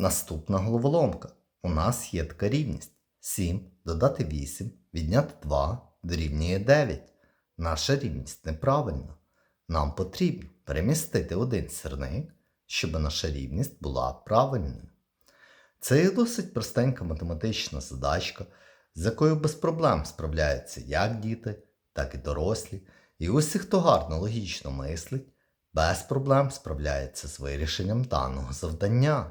Наступна головоломка. У нас є така рівність. 7 додати 8, відняти 2 дорівнює 9. Наша рівність неправильна. Нам потрібно перемістити один сірник, щоб наша рівність була правильною. Це є досить простенька математична задачка, з якою без проблем справляються як діти, так і дорослі. І усі, хто гарно логічно мислить, без проблем справляється з вирішенням даного завдання.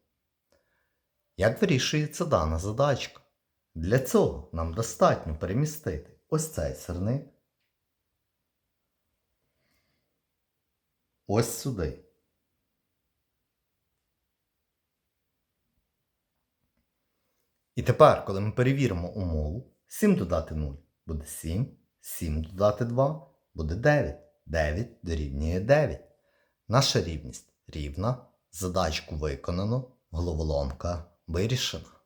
Як вирішується дана задачка? Для цього нам достатньо перемістити ось цей сирник ось сюди. І тепер, коли ми перевіримо умову, 7 додати 0 буде 7, 7 додати 2 буде 9. 9 дорівнює 9. Наша рівність рівна. Задачку виконано, головоломка вирішена.